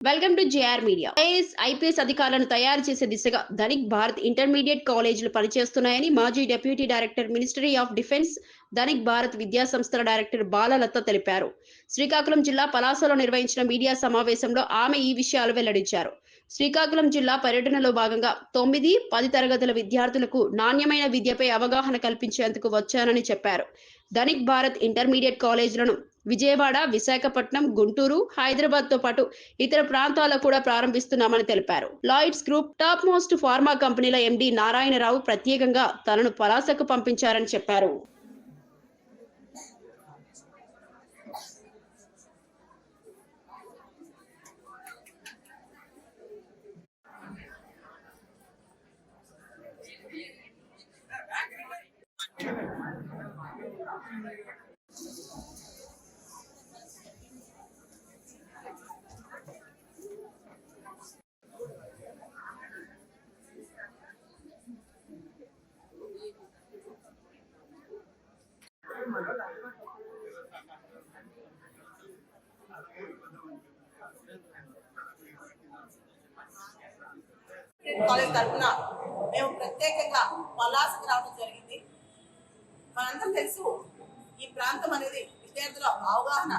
Welcome to JR media IAS IPS అధికారులను తయారు చేసే దిశగా ధనిక్ భారత్ ఇంటర్మీడియట్ కాలేజీలు పనిచేస్తున్నాయని మాజీ deputy director ministry of defence Dhanik Bharat విద్యా సంస్థల డైరెక్టర్ బాలలత తెలిపారు. శ్రీకాకుళం జిల్లా పలాసలో నిర్వహించిన మీడియా సమావేశంలో ఆమె ఈ విషయాలు వెల్లడించారు. శ్రీకాకుళం జిల్లా పర్యటనలో భాగంగా తొమ్మిది పది తరగతుల విద్యార్థులకు నాణ్యమైన విద్యపై అవగాహన కల్పించేందుకు వచ్చానని చెప్పారు. ధనిక్ భారత్ ఇంటర్మీడియట్ కాలేజీలను విజయవాడ విశాఖపట్నం గుంటూరు హైదరాబాద్తో పాటు ఇతర ప్రాంతాల్లో కూడా ప్రారంభిస్తున్నామని తెలిపారు. Lloyds group top most pharma కంపెనీల ఎండి నారాయణరావు ప్రత్యేకంగా తనను పలాసకు పంపించారని చెప్పారు. కాలేజ్ తరఫున మేము ప్రత్యేకంగా పలాసకు రావడం జరిగింది. మనందరం తెలుసు ఈ ప్రాంతం అనేది విద్యార్థుల అవగాహన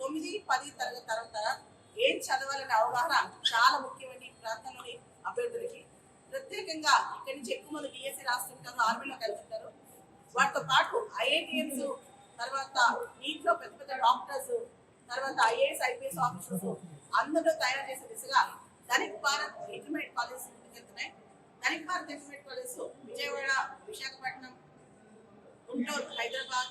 తొమ్మిది పది తరగతి తర్వాత ఏం చదవాలనే అవగాహన చాలా ముఖ్యమైన ఈ ప్రాంతంలోని అభ్యర్థులకి. ప్రత్యేకంగా ఇక్కడి నుంచి ఎక్కువ మంది డిఎస్సి రాస్తుంటారు ఆర్మీలోకి వెళ్తుంటారు వాటితో పాటు ఐఐటిఎంస్ తర్వాత నీటిలో పెద్ద పెద్ద డాక్టర్స్ తర్వాత ఐఏఎస్ ఐపీఎస్ ఆఫీసర్స్ అందరూ తయారు చేసే దిశగా ధనిక్ భారత్ ఇంటర్మీడియట్ కాలేజ్ ముందుకెళ్తున్నాయి ధనిక్ ఇంటర్మీడియట్ కాలేజ్ విజయవాడ విశాఖపట్నం గుంటూరు హైదరాబాద్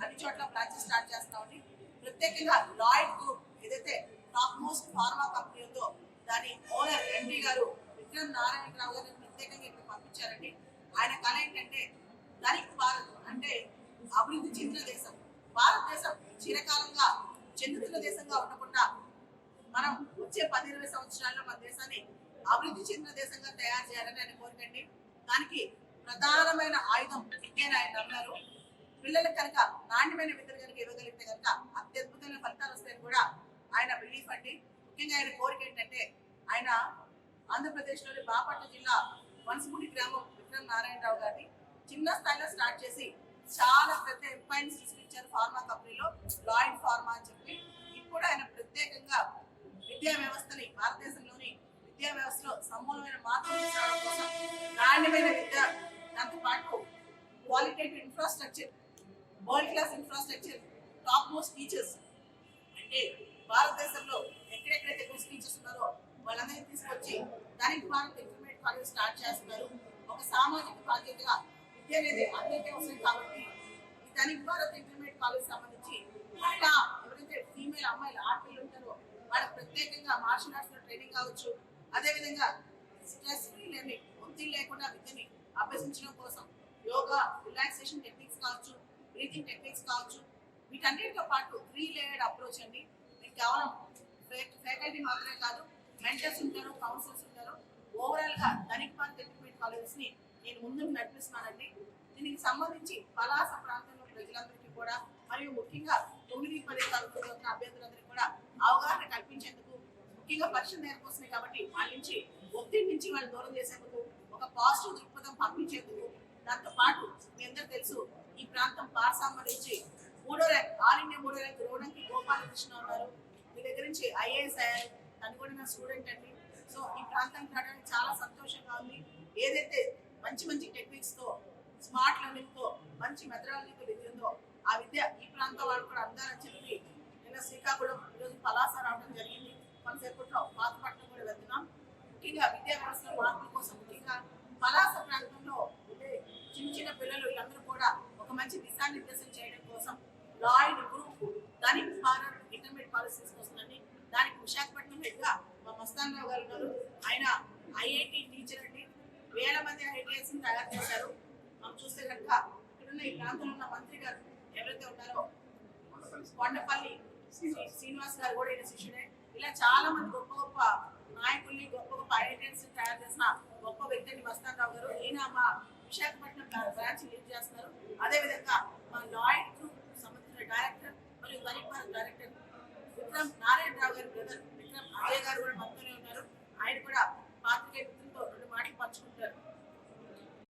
అన్ని చోట్ల బ్రాంచెస్ స్టార్ట్ చేస్తామని ప్రత్యేకంగా లాయిడ్ గ్రూప్ ఏదైతే టాప్ మోస్ట్ ఫార్మా కంపెనీ ఉందో దాని ఓనర్ ఎండి గారు విక్రమ్ నారాయణరావు గారిని ప్రత్యేకంగా ఇక్కడ పంపించారండి. ఆయన కళ ఏంటంటే ధనిక్ భారత్ అంటే అభివృద్ధి చెందిన దేశం. భారతదేశం చిరకాలంగా చెందుతున్న దేశంగా ఉండకుండా మనం వచ్చే పది ఇరవై సంవత్సరాల్లో మన దేశాన్ని అభివృద్ధి చెందిన దేశంగా తయారు చేయాలని ఆయన కోరికండి. దానికి ప్రధానమైన ఆయుధం విద్యని ఆయన నమ్మారు పిల్లలకు కనుక నాణ్యమైన విద్యను కనుక ఇవ్వగలిగితే కనుక అత్యద్భుతమైన ఫలితాలు వస్తాయని కూడా ఆయన బిలీఫ్ అండి. ముఖ్యంగా ఆయన కోరిక ఏంటంటే ఆయన ఆంధ్రప్రదేశ్లోని బాపట్ల జిల్లా వనసపూడి గ్రామం విక్రమ్ నారాయణరావు గారిని చిన్న స్థాయిలో స్టార్ట్ చేసి చాలా పెద్ద ఎంపైన్స్ సృష్టించారు ఫార్మా కంపెనీలో లాయిడ్ ఫార్మా అని చెప్పి. ఇప్పుడు ఆయన ప్రత్యేకంగా విద్యా వ్యవస్థని భారతదేశ విద్యా వ్యవస్థలో సమూలమైన మార్పులు తీసుకురావడం కోసం నాణ్యమైన విద్య దాంతోపాటు qualitative infrastructure world class infrastructure top most teachers అంటే భారతదేశంలో ఎక్కడెక్కడైతే బెస్ట్ టీచర్స్ ఉన్నారో వాళ్ళందరినీ తీసుకొచ్చి దానికి భారత్ ఇంటర్మీడియట్ కాలేజ్ స్టార్ట్ చేస్తున్నారు. ఒక సామాజిక బాధ్యతగా విద్య అనేది అందరికీ అవసరం కాబట్టి దానికి భారత్ ఇంటర్మీడియట్ కాలేజ్ సంబంధించి ఇంకా ఎవరైతే ఫీమేల్ అమ్మాయిలు ఆటలు ఉంటారో వాళ్ళకి ప్రత్యేకంగా మార్షల్ ఆర్ట్స్లో ట్రైనింగ్ కావచ్చు అదేవిధంగా స్ట్రెస్ ఫ్రీ లెర్నింగ్ ఒత్తిడి లేకుండా విద్యని అభ్యసించడం కోసం యోగా రిలాక్సేషన్ టెక్నిక్స్ కావచ్చు బ్రీతింగ్ టెక్నిక్స్ కావచ్చు వీటన్నిటితో పాటు త్రీ లేయర్డ్ అప్రోచ్ అండి. మీకు కేవలం ఫ్యాకల్టీ మాత్రమే కాదు మెంటర్స్ ఉంటారు కౌన్సిలర్స్ ఉంటారు. ఓవరాల్గా ధనిక్ భారత్ ఇంటర్మీడియట్ కాలేజెస్ని నేను ముందుకు నడిపిస్తున్నానండి. దీనికి సంబంధించి పలాస ప్రాంతంలో ప్రజలందరికీ కూడా మరియు ముఖ్యంగా తొమ్మిది పది తరగతులు అభ్యర్థులందరికీ కూడా అవగాహన కల్పించేందుకు ముఖ్యంగా పరీక్షలు నేర్కొస్తున్నాయి కాబట్టి వాళ్ళ నుంచి ఒత్తిడి నుంచి వాళ్ళు దూరం చేసేందుకు ఒక పాజిటివ్ దృక్పథం పంపించేందుకు దాంతో పాటు మీ అందరూ తెలుసు ఈ ప్రాంతం పార్సాంబ నుంచి మూడో ర్యాంక్ ఆల్ ఇండియా మూడో ర్యాంక్ రోడంకి గోపాలకృష్ణ ఉన్నారు. మీ దగ్గర నుంచి ఐఏఎస్ అయ్యారు. తను కూడా నా స్టూడెంట్ అండి. సో ఈ ప్రాంతానికి రావడానికి చాలా సంతోషంగా ఉంది. ఏదైతే మంచి మంచి టెక్నిక్స్తో స్మార్ట్ లెర్నింగ్తో మంచి మెథడాలజీతో విద్య ఉందో ఆ విద్య ఈ ప్రాంతం వాళ్ళు కూడా అందాలని చెప్పి నిన్న శ్రీకాకుళం ఈరోజు పలాస రావడం జరిగింది కొంతసేపట్లో పాతపట్నం కూడా వెళ్తున్నాం ముఖ్యంగా విద్యా వ్యవస్థలో మార్పుల కోసం ముఖ్యంగా పలాస ప్రాంతంలో ఉండే చిన్న చిన్న పిల్లలు వీళ్ళందరూ కూడా ఒక మంచి దిశానిర్దేశం చేయడం కోసం లాయిడ్ గ్రూప్ దానికి భారత్ ఇంటర్మీడియట్ పాలసీ తీసుకొస్తుందండి దానికి విశాఖపట్నం హెడ్గా మా మస్తాన్ రావు గారు ఉన్నారు. ఆయన ఐఐటి టీచర్ అండి. వేల మంది ఐటీఎస్ తయారు చేశారు. మనం చూస్తే కనుక ఇక్కడున్న ఈ ప్రాంతంలో ఉన్న మంత్రి గారు ఎవరైతే ఉన్నారో కొండపల్లి శ్రీనివాస్ గారు కూడా ఈయన శిష్యుడే. ఇలా చాలా మంది గొప్ప గొప్ప నాయకుల్ని తయారు చేసిన గొప్ప వ్యక్తి అండి మస్తాన్ గారు. ఈయన మా విశాఖపట్నం బ్రాంచ్ లీడ్ చేస్తున్నారు. అదేవిధంగా మా లాయర్ గ్రూప్ సంబంధించిన డైరెక్టర్